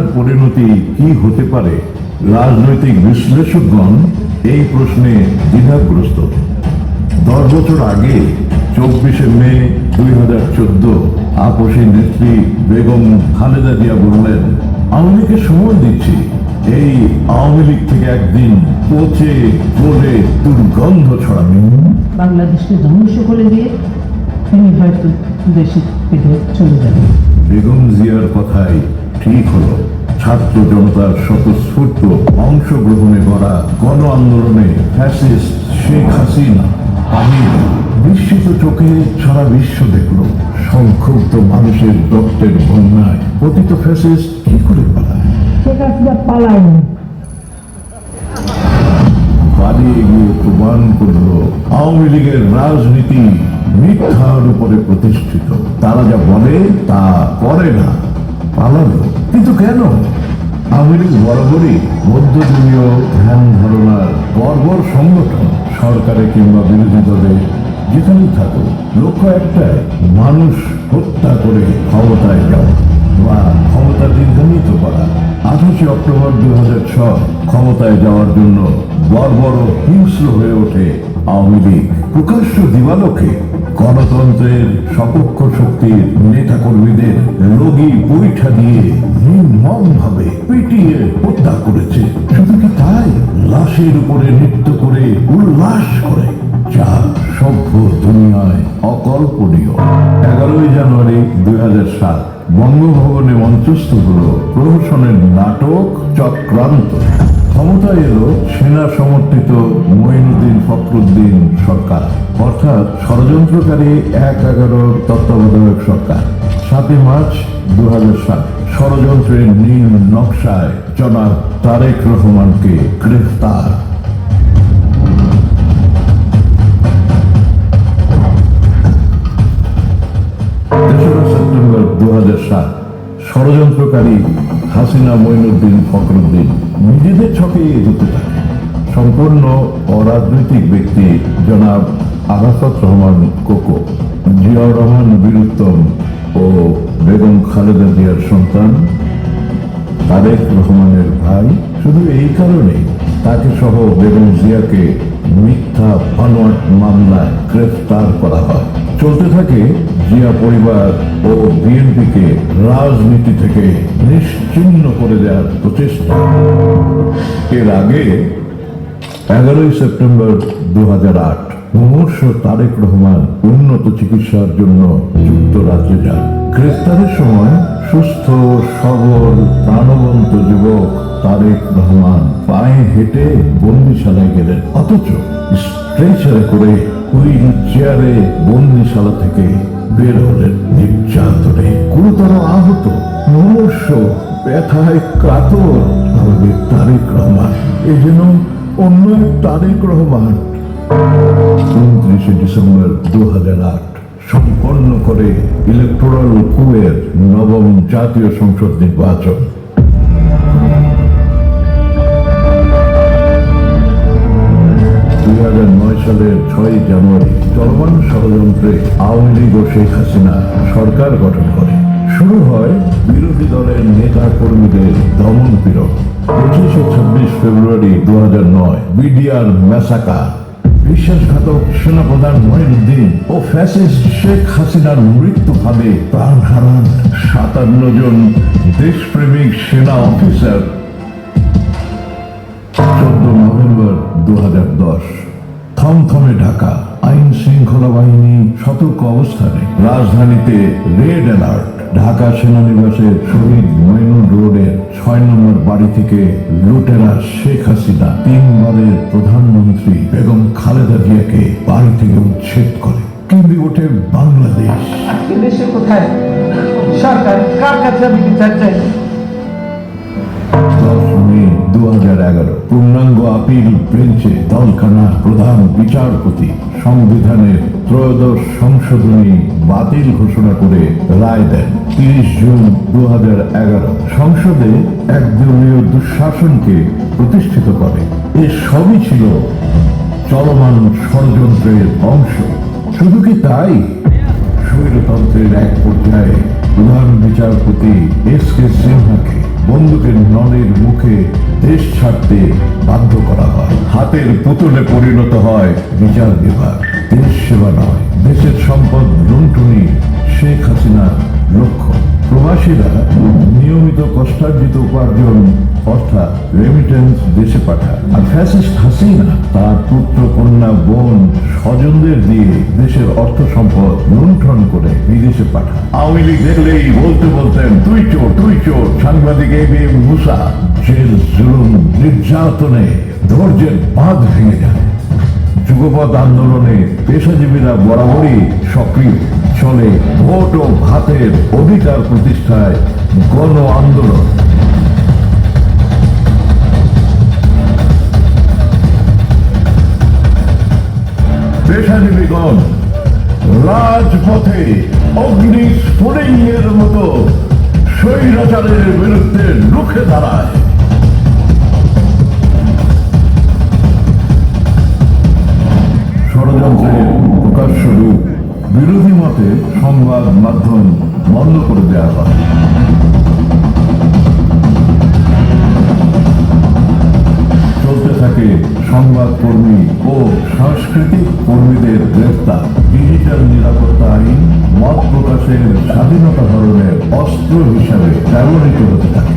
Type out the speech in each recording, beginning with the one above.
হাসিনার পরিণতি কি হতে পারে? রাজনৈতিক বিশ্লেষকগণ এই প্রশ্নে দ্বিধাগ্রস্ত। দশ বছর আগে চব্বিশে মে দুই হাজার চোদ্দ আপসী নেত্রী বেগম খালেদা জিয়া বললেন আওয়ামী লীগকে সময় দিচ্ছি। এই আওয়ামী লীগ থেকে একদিন পচে গলে দুর্গন্ধ ছড়াবে বাংলাদেশকে ধ্বংস করে দিয়ে তিনি হয়তো দেশে চলে যাবেন। বেগম জিয়ার কথাই ঠিক হলো। ছাত্র জনতার স্বতঃস্ফূর্ত অংশগ্রহণে গড়া গণ আন্দোলনে ফ্যাসিস্ট শেখ হাসিনা আমি বিস্মিত চোখে সারা বিশ্ব দেখল সংক্ষুব্ধ মানুষের রক্তের বন্যায় পতিত ফ্যাসিস্ট কি করে পালায়? শেখ হাসিনা পালায়নি। পালিয়ে গিয়ে প্রমাণ করল আওয়ামী লীগের রাজনীতি মিথ্যার উপরে প্রতিষ্ঠিত। তারা যা বলে তা করে না। পালালো। কিন্তু কেন? আওয়ামী বরাবরই মধ্যযুগীয় ধ্যান ধারণার বর্বর সংগঠন সরকারে কিংবা বিরোধী দলে যেখানেই থাকুক, লক্ষ্য একটাই, মানুষ হত্যা করে ক্ষমতায় যাওয়া বা ক্ষমতা দীর্ঘান্বিত করা। আঠাশে অক্টোবর দু হাজার ছয়, ক্ষমতায় যাওয়ার জন্য বর্বর হিংস্র হয়ে ওঠে আওয়ামী লীগ। প্রকাশ্য দিবালোকে গণতন্ত্রের সপক্ষ শক্তির নেতা কর্মীদের রোগী পরীক্ষা দিয়ে নির্মম ভাবে পিটিয়ে হত্যা করেছে। শুধু কি তাই? লাশের উপরে নৃত্য করে উল্লাস করে, যা সভ্য দুনিয়ায় অকল্পনীয়। এগারোই জানুয়ারি দুই সাত, বঙ্গভবনে মঞ্চস্থ হল প্রহসনের নাটক চক্রান্ত। ক্ষমতায় এলো সেনা সমর্থিত মঈনুদ্দিন ফখরুদ্দিন সরকার। অর্থাৎ ষড়যন্ত্রকারী এক এগারোর তত্ত্বাবধায়ক সরকার। সাতই মার্চ দু সাত, ষড়যন্ত্রের নীল নকশায় জনাব তারেক রহমানকে গ্রেফতার। তেসরা সেপ্টেম্বর সাত, ষড়যন্ত্রকারী হাসিনা মঈনুদ্দিন ফখরুদ্দিন নিজেদের ছকে এগোতে থাকে। সম্পূর্ণ অরাজনৈতিক ব্যক্তি জনাব আরাফাত রহমান কোকো, জিয়াউর রহমান বীরুত্তম ও বেগম খালেদা জিয়ার সন্তান তারেক রহমানের ভাই। শুধু এই কারণে তাকে সহ বেগম জিয়াকে মিথ্যা ফানোয়াট মামলায় গ্রেফতার করা হয়। চলতে থাকে জিয়া পরিবার ও বিএনপিকে রাজনীতি থেকে নিশ্চিহ্ন করে দেওয়ার প্রচেষ্টা। এর আগে এগারোই সেপ্টেম্বর দু হাজার আট মুমূর্ষ তারেক রহমান উন্নত চিকিৎসার জন্য যুক্তরাজ্যে যান। গ্রেফতারের সময় সুস্থ, সবল, প্রাণবন্ত যুবক তারেক রহমান পায়ে হেঁটে বন্দিশালায় গেলেন। অথচ স্ট্রেচারে করে হুইল চেয়ারে বন্দিশালা থেকে বের হলেন নির্যাতনে। গুরুতর আহত মুমূর্ষ ব্যথায় কাতর আমাদের তারেক রহমান। এই যেন অন্য তারেক রহমান। উনত্রিশে ডিসেম্বর দু হাজার আট, সম্পন্ন করে ইলেকট্রাল কুয়ের নবম জাতীয় সংসদ নির্বাচন। সালের ছয় জানুয়ারি চলমান ষড়যন্ত্রে আওয়ামী লীগ ও শেখ হাসিনা সরকার গঠন করে। শুরু হয় বিরোধী দলের নেতা কর্মীদের দমন পীড়ন। পঁচিশে ছাব্বিশ ফেব্রুয়ারি দু হাজার নয় বিডিআর ম্যাসাকার। বিশ্বাসঘাতক সেনাপ্রধান মহিনুদ্দিন ও ফ্যাসিস্ট শেখ হাসিনার মৃত্যু ভাবে প্রাণ হারান সাতান্ন জন দেশপ্রেমিক সেনা অফিসার। চোদ্দ নভেম্বর দু হাজার দশ, থমথমে ঢাকা আইন শৃঙ্খলা বাহিনী সতর্ক অবস্থানে। রাজধানীতে রেড অ্যালার্ট। ঢাকা সেনানিবাসের শহীদ মইনুল রোডের ছয় নম্বর বাড়ি থেকে লুটেরা শেখ হাসিনা তিনবারের প্রধানমন্ত্রী বেগম খালেদা জিয়াকে বাড়ি থেকে উচ্ছেদ করে। কেঁদে ওঠে বাংলাদেশ। আজকে দেশে কোথায়? সরকার, কার কাছে আমি বিচার চাই পূর্ণাঙ্গ আপিল বেঞ্চে দলখানা প্রধান বিচারপতি, সংবিধানের ত্রয়োদশ সংশোধনী বাতিল ঘোষণা করে রায় দেন। তিরিশ জুন দু হাজার এগারো সংসদে একদলীয় দুঃশাসনকে প্রতিষ্ঠিত করে। এ সবই ছিল চলমান ষড়যন্ত্রের অংশ। শুধু কি তাই? স্বৈরতন্ত্রের এক পর্যায়ে প্রধান বিচারপতি এস কে সিনহাকে বন্দুকের নলের মুখে দেশ ছাড়তে বাধ্য করা হয়। হাতের পুতুলে পরিণত হয় বিচার বিভাগ। দেশ সেবা নয়, দেশের সম্পদ লুণ্ঠনই শেখ হাসিনার লক্ষ্য। প্রবাসীরা নিয়মিত কষ্টার্জিত উপার্জন, অর্থাৎ রেমিটেন্স দেশে পাঠায়। আর ফ্যাসিস্ট হাসিনা, তার পুত্র, কন্যা, বোন স্বজনদের দিয়ে দেশের অর্থ সম্পদ লুণ্ঠন করে বিদেশে পাঠায় আওয়ামী লীগ দেখলেই বলতে বলতেন, তুই চোর তুই চোর। সাংবাদিক এ বি মুসা, জেল, জুলুম, নির্যাতনে ধৈর্যের বাঁধ ভেঙে যায়। যুগপৎ আন্দোলনে পেশাজীবীরা বরাবরই সক্রিয়। চলে ভোট ও ভাতের অধিকার প্রতিষ্ঠায় গণ আন্দোলন। পেশাজীবীগণ রাজপথে অগ্নি স্ফুলিঙ্গের মতো স্বৈরাচারের বিরুদ্ধে রুখে দাঁড়ায়। ষড়যন্ত্রের বিরোধী মতে সংবাদ মাধ্যম বন্ধ করে দেওয়া হয়। চলতে থাকে সংবাদ কর্মী ও সাংস্কৃতিক কর্মীদের গ্রেপ্তার। ডিজিটাল নিরাপত্তা আইন মত প্রকাশের স্বাধীনতা ধরনের অস্ত্র হিসাবে ব্যবহৃত হতে থাকে।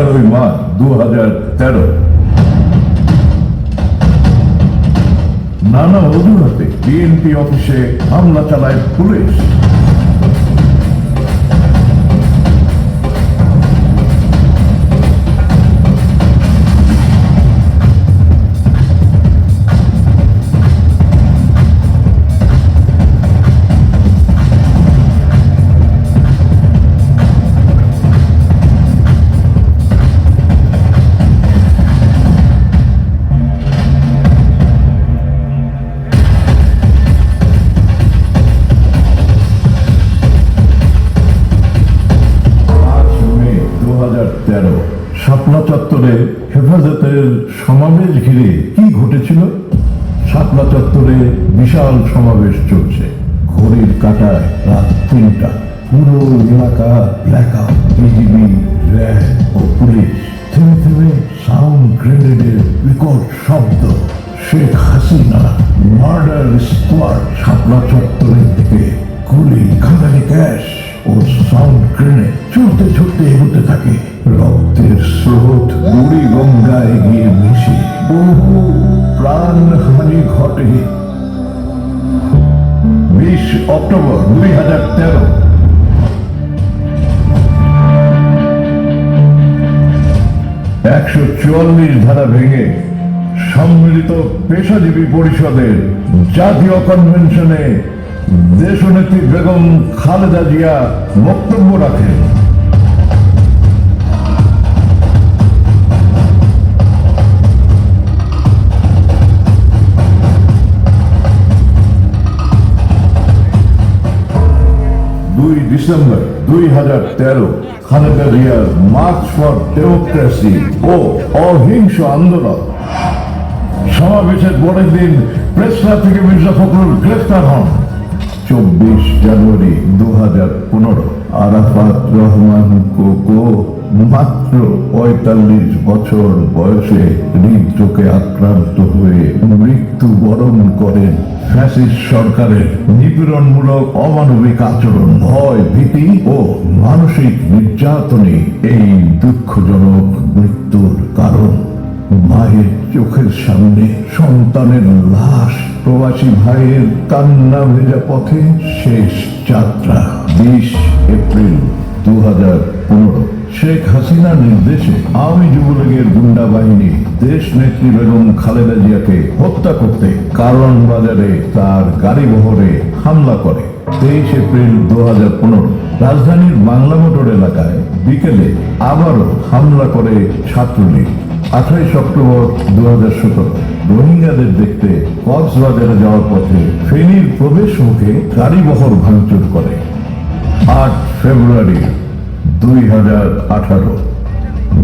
এগারোই মার্চ দু হাজার তেরো নানা অজুহাতে বিএনপি অফিসে হামলা চালায় পুলিশ। কাটায় রাত তিনটা। পুরো এলাকা ব্ল্যাক বিজিবি র্যাব ও পুলিশ। থেমে থেমে সাউন্ড গ্রেনেডের বিকট শব্দ। শেখ হাসিনা মার্ডার স্কোয়াড শাপলা চত্বরের দিকে গুলি খাদানি গ্যাস ও সাউন্ড গ্রেনেড ছুটতে ছুটতে এগোতে থাকে। রক্তের স্রোত বুড়ি গঙ্গায় গিয়ে মিশে। বহু প্রাণহানি ঘটে। অক্টোবর দুই হাজার তেরো। একশো চুয়াল্লিশ ধারা ভেঙে সম্মিলিত পেশাজীবী পরিষদের জাতীয় কনভেনশনে দেশনেত্রী বেগম খালেদা জিয়া বক্তব্য রাখেন। দুই ডিসেম্বর দুই হাজার তেরো খালেদা জিয়ার মার্চ ফর ডেমোক্রেসি ও অহিংস আন্দোলন। সমাবেশের পরের দিন প্রেস ক্লাব থেকে মির্জা ফখরুল গ্রেফতার হন। চব্বিশ জানুয়ারি দু হাজার পনেরো আরাফাত রহমান কোকো মাত্র পঁয়তাল্লিশ বছর বয়সে হৃদরোগে আক্রান্ত হয়ে মৃত্যুবরণ করেন ফ্যাসিস্ট সরকারের নিপীড়নমূলক অমানবিক আচরণ, ভয়, ভীতি ও মানসিক নির্যাতনে এই দুঃখজনক মৃত্যুর কারণ। মায়ের চোখের সামনে সন্তানের লাশ, প্রবাসী ভাইয়ের কান্না ভেজা পথে শেষ যাত্রা, বিশ এপ্রিল দু হাজার পনেরো। শেখ হাসিনার নির্দেশে আওয়ামী যুবলীগের গুন্ডা বাহিনী দেশ নেত্রী বেগম খালেদা জিয়াকে হত্যা করতে কারণ বাজারে তার গাড়ি বহরে হামলা করে। তেইশ এপ্রিল দু হাজার পনেরো, রাজধানীর বাংলা মোটর এলাকায় বিকেলে আবারও হামলা করে ছাত্রলীগ। আঠাইশ অক্টোবর দু হাজার সতেরো, রোহিঙ্গাদের দেখতে কক্সবাজারে যাওয়ার পথে ফেনীর প্রবেশ মুখে গাড়ি বহর ভাঙচুর করে। আট ফেব্রুয়ারি দুই হাজার আঠারো।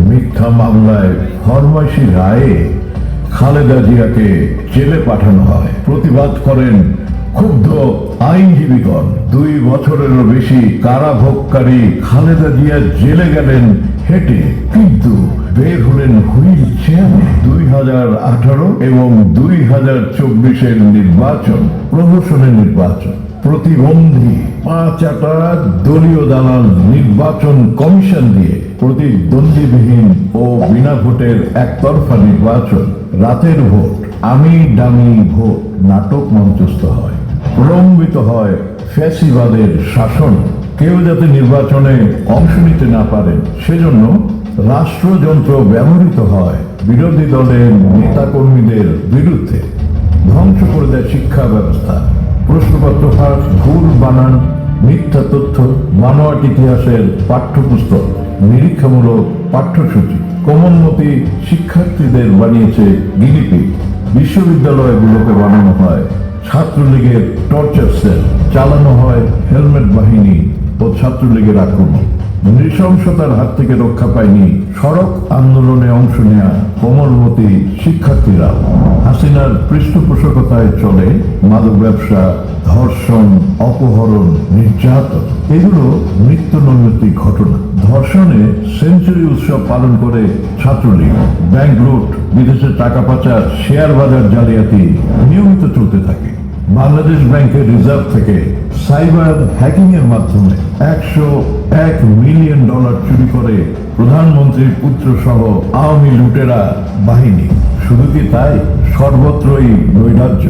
মিথ্যা মামলায় ফরমাইশি রায়ে খালেদা জিয়াকে জেলে পাঠানো হয়। প্রতিবাদ করেন ক্ষুব্ধ আইনজীবীগণ। দুই বছরেরও বেশি কারাভোগকারী খালেদা জিয়া জেলে গেলেন হেঁটে, কিন্তু বের হলেন হুইল চেয়ারে। দুই হাজার আঠারো এবং দুই হাজার চব্বিশের নির্বাচন, প্রহসনের নির্বাচন। প্রতিবন্ধী পাঁচ আটা দলীয় দালাল নির্বাচন কমিশন দিয়ে প্রতিদ্বন্দ্বীবিহীন ও বিনা ভোটের একতরফা নির্বাচন। রাতের ভোট, আমি ডামি ভোট নাটক মঞ্চস্থ হয়। প্রলম্বিত হয় ফ্যাসিবাদের শাসন। কেউ যাতে নির্বাচনে অংশ নিতে না পারেন, সেজন্য রাষ্ট্রযন্ত্র ব্যবহৃত হয় বিরোধী দলের নেতাকর্মীদের বিরুদ্ধে। ধ্বংস করে দেয় শিক্ষা ব্যবস্থা। প্রশ্নপত্র ফাঁস, ভুল বানান, মিথ্যা তথ্য, মানোয়াট ইতিহাসের পাঠ্যপুস্তক, নিরীক্ষামূলক পাঠ্যসূচি। কোমলমতি শিক্ষার্থীদের বানিয়েছে গিরিপি বিশ্ববিদ্যালয়গুলোকে বানানো হয় ছাত্রলীগের টর্চার সেল, চালানো হয় হেলমেট বাহিনী ও ছাত্রলীগের আক্রমণ। নৃশংসতার হাত থেকে রক্ষা পায়নি সড়ক আন্দোলনে অংশ নেয়া কোমলমতি শিক্ষার্থীরা। হাসিনার পৃষ্ঠপোষকতায় চলে মাদক ব্যবসা, ধর্ষণ, অপহরণ, নির্যাতন। এগুলো নিত্য নৈমিত্তিক ঘটনা। ধর্ষণে সেঞ্চুরি উৎসব পালন করে ছাত্রলীগ। ব্যাংক লুট, বিদেশে টাকা পাচার, শেয়ার বাজার জালিয়াতি নিয়মিত চলতে থাকে। বাংলাদেশ ব্যাংকের রিজার্ভ থেকে সাইবার হ্যাকিং এর মাধ্যমে একশো এক মিলিয়ন ডলার চুরি করে প্রধানমন্ত্রীর পুত্র সহ আওয়ামী লুটেরা বাহিনী। শুধু কি তাই? সর্বত্রই নৈরাজ্য।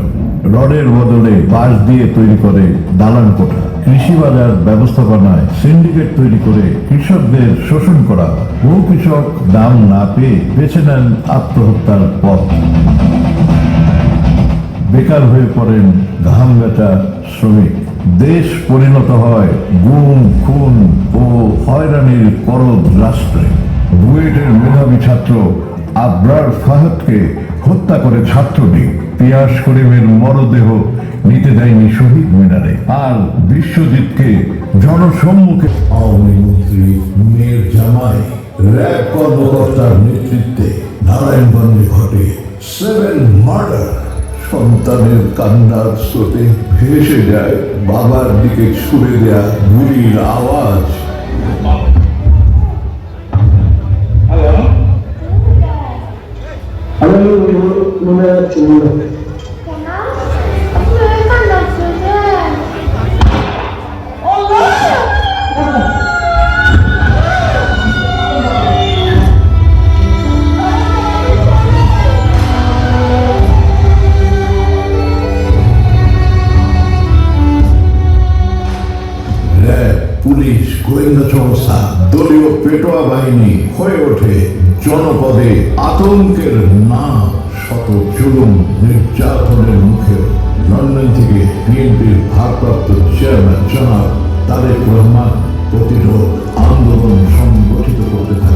রডের বদলে বাঁশ দিয়ে তৈরি করে দালান কোঠা। কৃষি বাজার ব্যবস্থাপনায় সিন্ডিকেট তৈরি করে কৃষকদের শোষণ করা। বহু কৃষক দাম না পেয়ে বেছে নেন আত্মহত্যার পথ। বেকার হয়ে পড়েন ঘাম শ্রমিক। দেশ পরিণত হয় গুম, খুন ও হয়রানির করদ রাষ্ট্রে। বুয়েটের মেধাবী ছাত্র আবরার ফাহাদকে হত্যা করে ছাত্রলীগ পিয়াস করিমের মরদেহ নিতে দেয়নি শহীদ মিনারে। আর বিশ্বজিৎকে জনসম্মুখে আওয়ামী মন্ত্রী মেয়ের জামাই, র্যাব কর্মকর্তার নেতৃত্বে নারায়ণগঞ্জে ঘটে সেভেন মার্ডার সন্তানের কান্নার স্রোতে ভেসে যায় বাবার দিকে ছুড়ে দেয়া গুলির আওয়াজ। মনে মনে সংস্থা দলীয় পেটোয়া বাহিনী হয়ে ওঠে জনপদে আতঙ্কের না, শত জুলুম নির্যাতনের মুখে। লন্ডন থেকে বিএনপির ভারপ্রাপ্ত চেয়ারম্যান জনাব তারেক রহমান প্রতিরোধ আন্দোলন সংগ্রাম